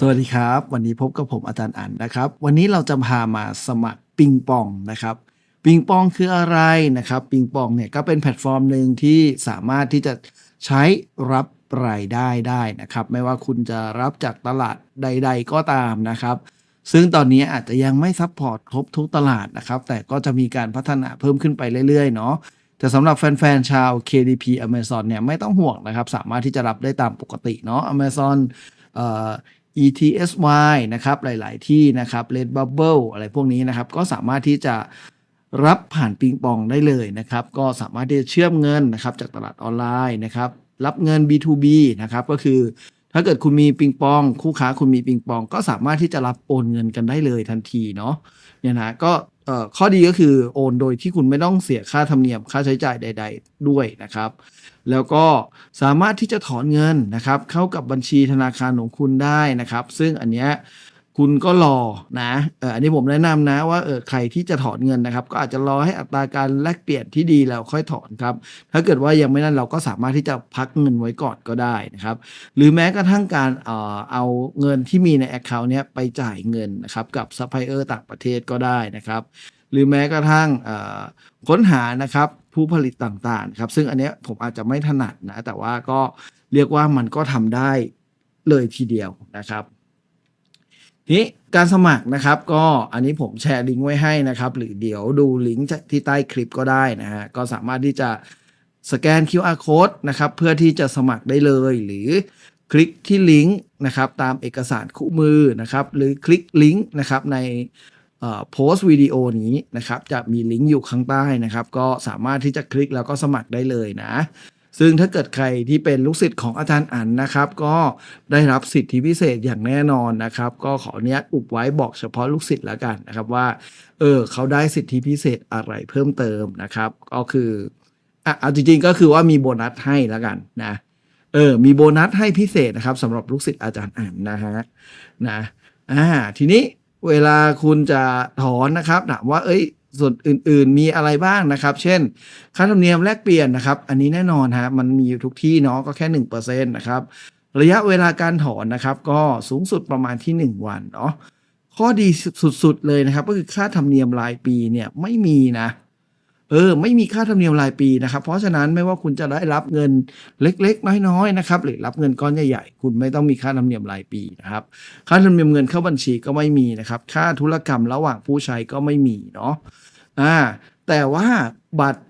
สวัสดีครับ วันนี้พบกับผมอาจารย์อันนะครับ วันนี้เราจะพามาสมัครปิงปองนะครับปิงปองคืออะไรนะครับปิงปองเนี่ยก็เป็นแพลตฟอร์มหนึ่งที่สามารถที่จะใช้รับรายได้ได้นะครับ ไม่ว่าคุณจะรับจากตลาดใด ๆ ก็ตามนะครับ ซึ่งตอนนี้อาจจะยังไม่ซัพพอร์ตครบทุกตลาดนะครับ แต่ก็จะมีการพัฒนาเพิ่มขึ้นไปเรื่อยๆเนาะแต่สำหรับแฟนๆชาว KDP Amazon เนี่ยไม่ต้องห่วงนะครับ สามารถที่จะรับได้ตามปกติเนาะ Amazon เอ่อ ETSY นะครับหลาย ๆ ที่นะครับ Redbubble อะไรพวกนี้นะครับ ก็สามารถที่จะรับผ่านปิงปองได้เลยนะครับ ก็สามารถที่จะเชื่อมเงินนะครับจากตลาดออนไลน์นะครับ รับเงิน B2B นะครับก็คือถ้าเกิดคุณมีปิงปอง คู่ค้าคุณมีปิงปอง ก็สามารถที่จะรับโอนเงินกันได้เลยทันทีเนาะเนี่ยนะก็ เอ่อข้อดีก็คือโอนโดยที่คุณไม่ต้องเสียค่าธรรมเนียมค่าใช้จ่ายใด ๆ ด้วยนะครับ แล้วก็สามารถที่จะถอนเงินนะครับ เข้ากับบัญชีธนาคารของคุณได้นะครับ ซึ่งอันเนี้ย คุณก็รอนะเอออันนี้ผมแนะนำนะว่าเออใครที่จะถอนเงินนะครับ ก็อาจจะรอให้อัตราการแลกเปลี่ยนที่ดีแล้วค่อยถอนครับ ถ้าเกิดว่ายังไม่นั่นเราก็สามารถที่จะพักเงินไว้ก่อนก็ได้นะครับ หรือแม้กระทั่งการเอ่อเอาเงินที่มีใน Account เนี้ยไปจ่ายเงินนะครับกับซัพพลายเออร์ต่างประเทศก็ได้นะครับ หรือแม้กระทั่งค้นหานะครับผู้ผลิตต่างๆครับซึ่งอันเนี้ยผมอาจจะไม่ถนัดนะแต่ว่าก็เรียกว่ามันก็ทำได้เลยทีเดียวนะครับ ทีนี้การสมัครนะครับก็อันนี้ผมแชร์ลิงก์ไว้ให้นะครับ หรือเดี๋ยวดูลิงก์ที่ใต้คลิปก็ได้นะฮะก็สามารถที่จะสแกน QR code นะครับเพื่อที่จะสมัครได้เลย หรือคลิกที่ลิงก์นะครับตามเอกสารคู่มือนะครับ หรือคลิกลิงก์นะครับในโพสต์วิดีโอนี้นะครับ จะมีลิงก์อยู่ข้างใต้นะครับ ก็สามารถที่จะคลิกแล้วก็สมัครได้เลยนะ ซึ่งถ้าเกิดใครที่เป็นลูกศิษย์ของอาจารย์อันนะครับ ก็ได้รับสิทธิพิเศษอย่างแน่นอนนะครับ ก็ขออนุญาตอุบไว้บอกเฉพาะลูกศิษย์แล้วกันนะครับว่าเออเขาได้สิทธิพิเศษอะไรเพิ่มเติมนะครับ ก็คืออะเอาจริงๆก็คือว่ามีโบนัสให้แล้วกันนะเออมีโบนัสให้พิเศษนะครับสำหรับลูกศิษย์อาจารย์อันนะฮะนะอ่าทีนี้เวลาคุณจะถอนนะครับถามว่าเอ้ย ส่วนอื่นๆมีอะไรบ้างนะครับ เช่น ค่าธรรมเนียมแลกเปลี่ยนนะครับ อันนี้แน่นอนฮะมันมีอยู่ทุกที่เนาะก็แค่หนึ่งเปอร์เซ็นต์นะครับ ระยะเวลาการถอนนะครับ ก็สูงสุดประมาณที่หนึ่งวันเนาะข้อดีสุดๆเลยนะครับ ก็คือค่าธรรมเนียมรายปีเนี่ยไม่มีนะ เออไม่มีค่าธรรมเนียมรายปีนะครับ เพราะฉะนั้นไม่ว่าคุณจะได้รับเงินเล็กๆ น้อยๆนะครับหรือรับเงินก้อนใหญ่ๆ คุณไม่ต้องมีค่าธรรมเนียมรายปีนะครับค่าธรรมเนียมเงินเข้าบัญชีก็ไม่มีนะครับค่าธุรกรรมระหว่างผู้ใช้ก็ไม่มีเนาะอ่าแต่ว่าบัตร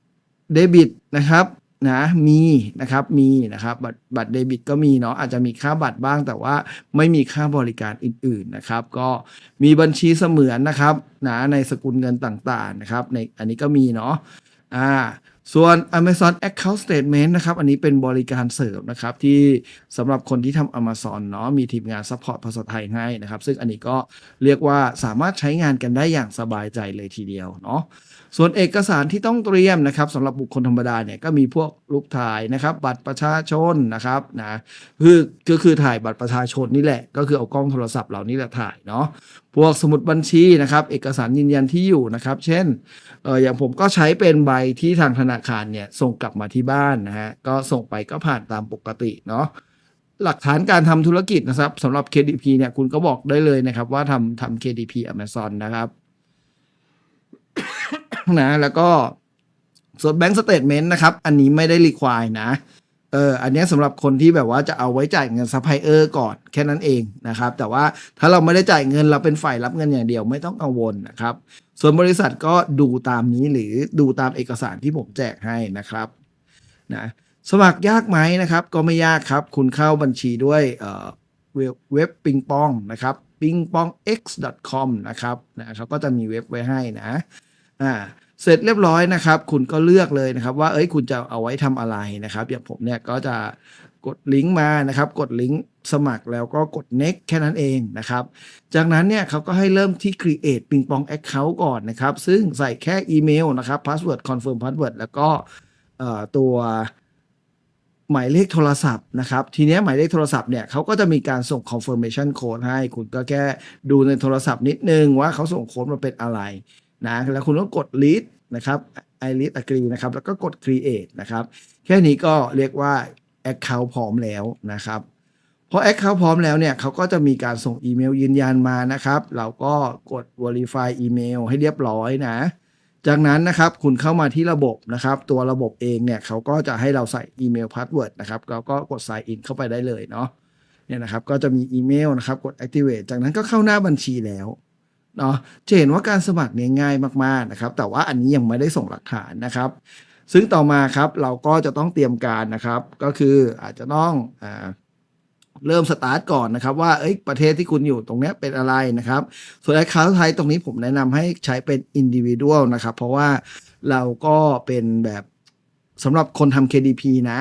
เดบิตนะครับ นะมีนะครับมีนะครับบัตรบัตรเดบิตก็มีเนาะอาจจะมีค่าบัตรบ้าง แต่ว่าไม่มีค่าบริการอื่นๆนะครับ ก็มีบัญชีเสมือนนะครับนะในสกุลเงินต่างๆนะครับในอันนี้ก็มีเนาะอ่าส่วน Amazon Account Statement นะครับ อันนี้เป็นบริการเสริมนะครับ ที่สำหรับคนที่ทำ Amazon เนาะมีทีมงานซัพพอร์ตภาษาไทยให้นะครับ ซึ่งอันนี้ก็เรียกว่าสามารถใช้งานกันได้อย่างสบายใจเลยทีเดียวเนาะ ส่วนเอกสารที่ต้องเตรียมนะครับสำหรับบุคคลธรรมดาเนี่ยก็มีพวกรูปถ่ายนะครับ บัตรประชาชนนะครับนะคือก็คือถ่ายบัตรประชาชนนี่แหละ ก็คือเอากล้องโทรศัพท์เรานี่แหละถ่ายเนาะพวกสมุดบัญชีนะครับ เอกสารยืนยันที่อยู่นะครับ เช่นเอออย่างผมก็ใช้เป็นใบที่ทางธนาคารเนี่ยส่งกลับมาที่บ้านนะฮะก็ส่งไปก็ผ่านตามปกติเนาะหลักฐานการทำธุรกิจนะครับสำหรับ KDP เนี่ยคุณก็บอกได้เลยนะครับ ว่าทำทำ KDP Amazon นะครับ นะแล้วก็ส่วนแบงก์สเตทเมนต์นะครับ อันนี้ไม่ได้รีควายนะเอออันนี้สำหรับคนที่แบบว่าจะเอาไว้จ่ายเงินซัพพลายเออร์ก่อนแค่นั้นเองนะครับ แต่ว่าถ้าเราไม่ได้จ่ายเงินเราเป็นฝ่ายรับเงินอย่างเดียวไม่ต้องกังวลนะครับ ส่วนบริษัทก็ดูตามนี้หรือดูตามเอกสารที่ผมแจกให้นะครับนะสมัครยากไหมนะครับ ก็ไม่ยากครับ คุณเข้าบัญชีด้วยเออเว็บเว็บปิงปองนะครับ pingpongx.com นะครับนะเขาก็จะมีเว็บไว้ให้นะ อ่าเสร็จเรียบร้อยนะครับ คุณก็เลือกเลยนะครับ ว่าเอ้ยคุณจะเอาไว้ทำอะไรนะครับ อย่างผมเนี่ยก็จะกดลิงก์มานะครับ กดลิงก์สมัครแล้วก็กด next แค่นั้นเองนะครับ จากนั้นเนี่ยเขาก็ให้เริ่มที่ create ปิงปอง account ก่อนนะครับ ซึ่งใส่แค่อีเมลนะครับ password confirm password แล้วก็ตัวหมายเลขโทรศัพท์นะครับ ทีนี้หมายเลขโทรศัพท์เนี่ยเขาก็จะมีการส่ง confirmation code ให้ คุณก็แค่ดูในโทรศัพท์นิดนึงว่าเขาส่งโค้ดมาเป็นอะไร นะแล้วคุณก็กด lead นะครับ I lead agree นะครับ แล้วก็กด create นะครับ แค่นี้ก็เรียกว่า account พร้อมแล้วนะครับพอ Account พร้อมแล้วเนี่ยเขาก็จะมีการส่งอีเมลยืนยันมานะครับ เราก็กด Verify อีเมลให้เรียบร้อยนะ จากนั้นนะครับคุณเข้ามาที่ระบบนะครับ ตัวระบบเองเนี่ยเขาก็จะให้เราใส่อีเมลพาสเวิร์ดนะครับเราก็กด Sign in เข้าไปได้เลยเนาะเนี่ยนะครับก็จะมีอีเมลนะครับกด activate จากนั้นก็เข้าหน้าบัญชีแล้ว เนาะจะเห็นว่าการสมัครเนี่ยง่ายมากๆนะครับ แต่ว่าอันนี้ยังไม่ได้ส่งหลักฐานนะครับ ซึ่งต่อมาครับเราก็จะต้องเตรียมการนะครับ ก็คืออาจจะต้องอ่าเริ่มสตาร์ทก่อนนะครับ ว่าเอ้ยประเทศที่คุณอยู่ตรงนี้เป็นอะไรนะครับ ส่วนไอ้ค้าไทยตรงนี้ผมแนะนำให้ใช้เป็น individual นะครับ เพราะว่าเราก็เป็นแบบสำหรับคนทำ KDP นะ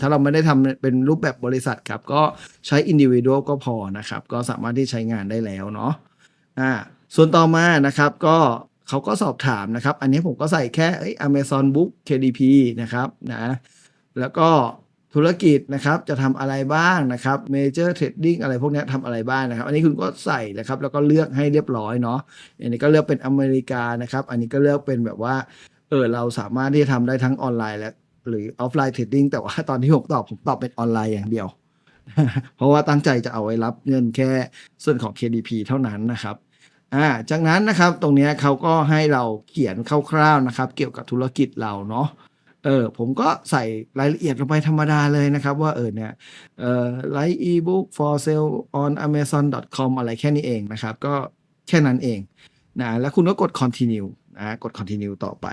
ถ้าเราไม่ได้ทำเป็นรูปแบบบริษัทครับ ก็ใช้ individual ก็พอนะครับ ก็สามารถที่ใช้งานได้แล้วเนาะอ่า ส่วนต่อมานะครับก็เขาก็สอบถามนะครับ อันนี้ผมก็ใส่แค่เอ้ย Amazon Book KDP นะครับนะแล้วก็ธุรกิจนะครับจะทำอะไรบ้างนะครับ Major Trading อะไรพวกนี้ทำอะไรบ้างนะครับ อันนี้คุณก็ใส่นะครับแล้วก็เลือกให้เรียบร้อยเนาะอันนี้ก็เลือกเป็นอเมริกานะครับ อันนี้ก็เลือกเป็นแบบว่าเออเราสามารถที่จะทำได้ทั้งออนไลน์และหรือออฟไลน์เทรดดิ้งแต่ว่าตอนที่ผมตอบผมตอบเป็นออนไลน์อย่างเดียว เพราะว่าตั้งใจจะเอาไว้รับเงินแค่ส่วนของ KDP เท่านั้นนะครับ อ่าจากนั้นนะครับตรงนี้เขาก็ให้เราเขียนคร่าวๆนะครับ เกี่ยวกับธุรกิจเราเนาะเออผมก็ใส่รายละเอียดลงไปธรรมดาเลยนะครับ ว่าเออเนี่ยเอ่อไลฟ์อีบุ๊ก for sale on amazon.com อะไรแค่นี้เองนะครับ ก็แค่นั้นเองนะแล้วคุณก็กด continue นะกด continue ต่อไป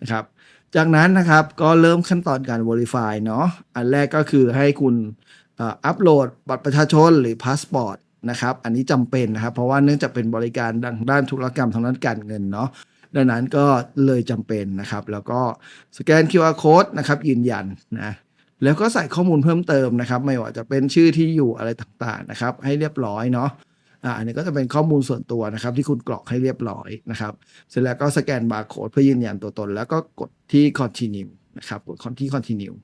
นะครับ จากนั้นนะครับก็เริ่มขั้นตอนการ verify เนาะอันแรกก็คือให้คุณอัปโหลดบัตรประชาชนหรือพาสปอร์ต นะครับ อันนี้จำเป็นนะครับ เพราะว่าเนื่องจากเป็นบริการดังด้านธุรกรรมทางด้านการเงินเนาะดังนั้นก็เลยจำเป็นนะครับ แล้วก็สแกน QR code นะครับ ยืนยันนะแล้วก็ใส่ข้อมูลเพิ่มเติมนะครับ ไม่ว่าจะเป็นชื่อที่อยู่อะไรต่างๆนะครับ ให้เรียบร้อยเนาะอ่าอันนี้ก็จะเป็นข้อมูลส่วนตัวนะครับ ที่คุณกรอกให้เรียบร้อยนะครับ เสร็จแล้วก็สแกนบาร์โค้ดเพื่อยืนยันตัวตน แล้วก็กดที่ continue นะครับกดที่ continue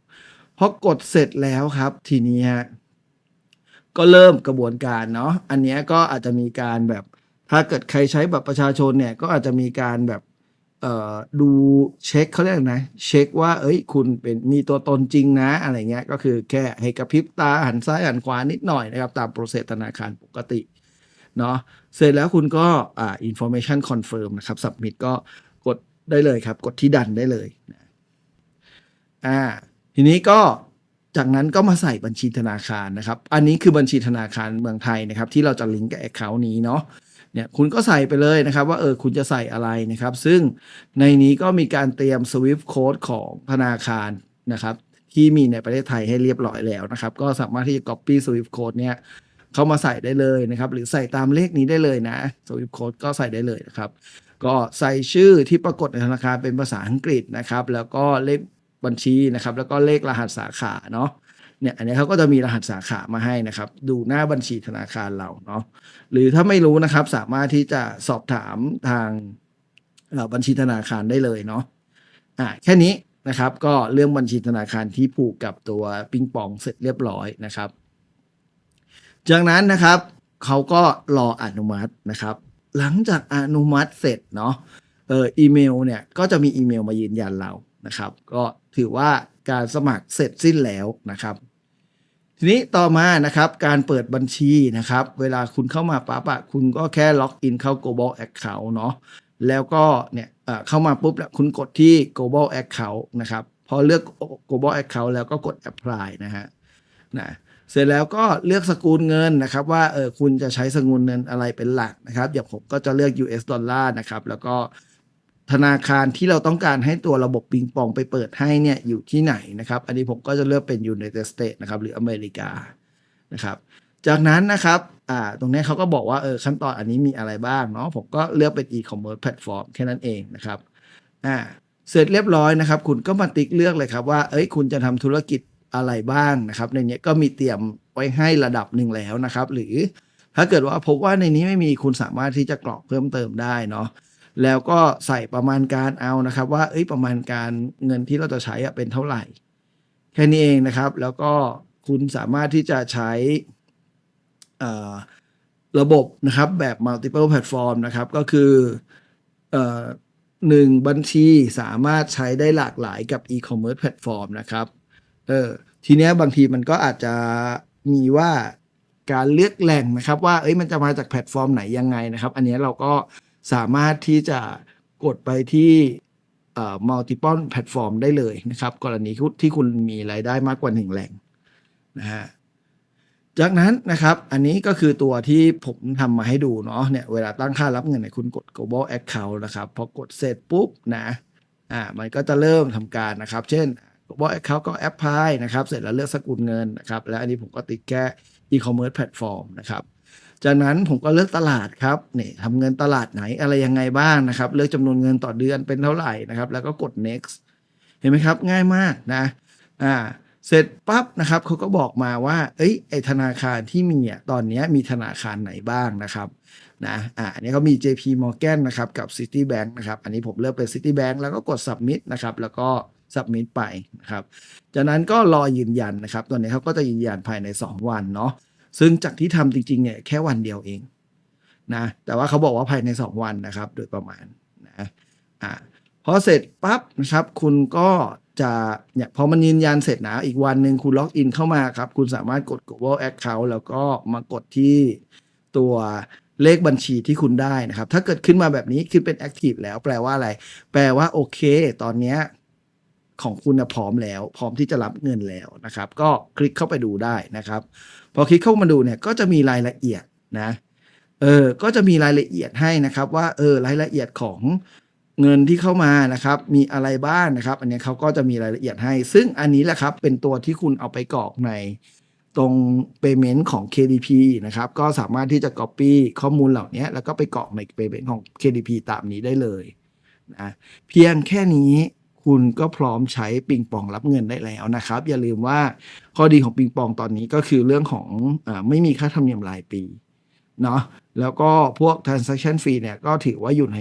พอกดเสร็จแล้วครับทีนี้ฮะ ก็เริ่มกระบวนการเนาะอันนี้ก็อาจจะมีการแบบ ถ้าเกิดใครใช้แบบประชาชนเนี่ยก็อาจจะมีการแบบเอ่อดูเช็คเขาเรียกอะไรนะเช็คว่า เอ้ย คุณเป็นมีตัวตนจริงนะ อะไรเงี้ยก็คือแค่ให้กระพริบตาหันซ้ายหันขวานิดหน่อยนะครับ ตามโปรเซสธนาคารปกติเนาะเสร็จแล้วคุณก็อ่า information confirm นะครับ submit ก็กดได้เลยครับ กดที่ดันได้เลยอ่าทีนี้ก็ จากนั้นก็มาใส่บัญชีธนาคารนะครับ อันนี้คือบัญชีธนาคารเมืองไทยนะครับ ที่เราจะลิงก์กับ account นี้เนาะเนี่ยคุณก็ใส่ไปเลยนะครับ ว่าเออคุณจะใส่อะไรนะครับ ซึ่งในนี้ก็มีการเตรียม swift code ของธนาคารนะครับ ที่มีในประเทศไทยให้เรียบร้อยแล้วนะครับ ก็สามารถที่จะ copy swift code เนี่ยเข้ามาใส่ได้เลยนะครับ หรือใส่ตามเลขนี้ได้เลยนะ Swift Code ก็ใส่ได้เลยนะครับ ก็ใส่ชื่อที่ปรากฏในธนาคารเป็นภาษาอังกฤษนะครับ แล้วก็เลข บัญชีนะครับ แล้วก็เลขรหัสสาขาเนาะเนี่ยอันนี้เขาก็จะมีรหัสสาขามาให้นะครับ ดูหน้าบัญชีธนาคารเราเนาะหรือถ้าไม่รู้นะครับสามารถที่จะสอบถามทางบัญชีธนาคารได้เลยเนาะอ่าแค่นี้นะครับ ก็เรื่องบัญชีธนาคารที่ผูกกับตัวปิงปองเสร็จเรียบร้อยนะครับ จากนั้นนะครับเขาก็รออนุมัตินะครับ หลังจากอนุมัติเสร็จเนาะเอออีเมลเนี่ยก็จะมีอีเมลมายืนยันเรา นะครับ ก็ถือว่าการสมัครเสร็จสิ้นแล้วนะครับ ทีนี้ต่อมานะครับการเปิดบัญชีนะครับ เวลาคุณเข้ามาปั๊บอะคุณก็แค่ล็อกอินเข้า global account เนาะแล้วก็เนี่ยเข้ามาปุ๊บแล้วคุณกดที่ global account นะครับ พอเลือก global account แล้วก็กด apply นะฮะนะเสร็จแล้วก็เลือกสกุลเงินนะครับ ว่าเออคุณจะใช้สกุลเงินอะไรเป็นหลักนะครับอย่างผมก็จะเลือก US ดอลลาร์นะครับ แล้วก็ ธนาคารที่เราต้องการให้ตัวระบบปิงปองไปเปิดให้เนี่ยอยู่ที่ไหนนะครับ อันนี้ผมก็จะเลือกเป็น United States นะครับหรืออเมริกานะครับ จากนั้นนะครับอ่าตรงนี้เขาก็บอกว่าเออขั้นตอนอันนี้มีอะไรบ้างเนาะผมก็เลือกเป็น e-commerce platform แค่นั้นเองนะครับอ่าเสร็จเรียบร้อยนะครับ คุณก็มาติ๊กเลือกเลยครับว่าเอ้ยคุณจะทำธุรกิจอะไรบ้างนะครับ ในนี้ก็มีเตรียมไว้ให้ระดับหนึ่งแล้วนะครับ หรือถ้าเกิดว่าพบว่าในนี้ไม่มีคุณสามารถที่จะกรอกเพิ่มเติมได้เนาะ แล้วก็ใส่ประมาณการเอานะครับ ว่าเอ้ยประมาณการเงินที่เราจะใช้อะเป็นเท่าไหร่ แค่นี้เองนะครับ แล้วก็คุณสามารถที่จะใช้ระบบนะครับแบบ multiple platform นะครับ ก็คือเอ่อหนึ่งบัญชีสามารถใช้ได้หลากหลายกับ e-commerce platform นะครับเออทีเนี้ยบางทีมันก็อาจจะมีว่าการเลือกแหล่งนะครับ ว่าเอ้ยมันจะมาจากแพลตฟอร์มไหนยังไงนะครับ อันนี้เราก็ สามารถที่จะกดไปที่เอ่อ multiple platform ได้เลยนะครับ กรณีที่คุณมีรายได้มากกว่าหนึ่งแหล่งนะฮะจากนั้นนะครับ อันนี้ก็คือตัวที่ผมทำมาให้ดูเนาะเนี่ยเวลาตั้งค่ารับเงินเนี่ยคุณกด global account นะครับพอกดเสร็จปุ๊บนะอ่ามันก็จะเริ่มทำการนะครับ เช่น global account ก็ apply นะครับ เสร็จแล้วเลือกสกุลเงินนะครับ แล้วอันนี้ผมก็ติดแค่ e-commerce platform นะครับ จากนั้นผมก็เลือกตลาดครับนี่ทำเงินตลาดไหนอะไรยังไงบ้างนะครับ เลือกจำนวนเงินต่อเดือนเป็นเท่าไหร่นะครับ แล้วก็กด next เห็นไหมครับ ง่ายมากนะอ่าเสร็จปั๊บนะครับเขาก็บอกมาว่า เอ้ยไอธนาคารที่มีอะตอนนี้มีธนาคารไหนบ้างนะครับนะอ่าอันนี้เขามี JP Morgan นะครับกับ Citibank นะครับอันนี้ผมเลือกเป็น Citibank แล้วก็กด submit นะครับแล้วก็ submit ไปนะครับจากนั้นก็รอยืนยันนะครับ ตัวนี้เขาก็จะยืนยันภายใน 2 วันเนาะ ซึ่งจากที่ทำจริงๆเนี่ยแค่วันเดียวเองนะแต่ว่าเขาบอกว่าภายใน 2 วันนะครับ โดยประมาณนะอ่าพอเสร็จปั๊บนะครับ คุณก็จะเนี่ยพอมันยืนยันเสร็จนะอีกวันหนึ่งคุณล็อกอินเข้ามาครับ คุณสามารถกด global account แล้วก็มากดที่ตัวเลขบัญชีที่คุณได้นะครับ ถ้าเกิดขึ้นมาแบบนี้ขึ้นเป็น active แล้วแปลว่าอะไร แปลว่าโอเค ตอนนี้ของคุณนะพร้อมแล้ว พร้อมที่จะรับเงินแล้วนะครับ ก็คลิกเข้าไปดูได้นะครับ พอคลิกเข้ามาดูเนี่ยก็จะมีรายละเอียดนะเออก็จะมีรายละเอียดให้นะครับว่าเออรายละเอียดของเงินที่เข้ามานะครับมีอะไรบ้างนะครับ อันนี้เขาก็จะมีรายละเอียดให้ ซึ่งอันนี้แหละครับเป็นตัวที่คุณเอาไปกรอกในตรง payment ของ KDP นะครับก็สามารถที่จะ copy ข้อมูลเหล่านี้แล้วก็ไปกรอกใน payment ของ KDP ตามนี้ได้เลยนะเพียงแค่นี้ คุณก็พร้อมใช้ปิงปองรับเงินได้แล้วนะครับ อย่าลืมว่าข้อดีของปิงปองตอนนี้ก็คือเรื่องของอไม่มีค่าธรรมเนียมรายปีเนาะแล้วก็พวก transaction fee เนี่ยก็ถือว่าอยู่ใน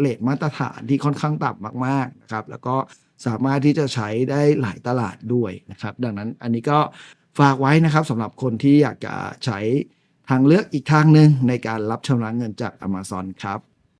เลทมาตรฐานที่ค่อนข้างต่ำมากๆนะครับ แล้วก็สามารถที่จะใช้ได้หลายตลาดด้วยนะครับ ดังนั้นอันนี้ก็ฝากไว้นะครับสำหรับคนที่อยากจะใช้ทางเลือกอีกทางหนึ่งในการรับชำระเงินจาก Amazon ครับ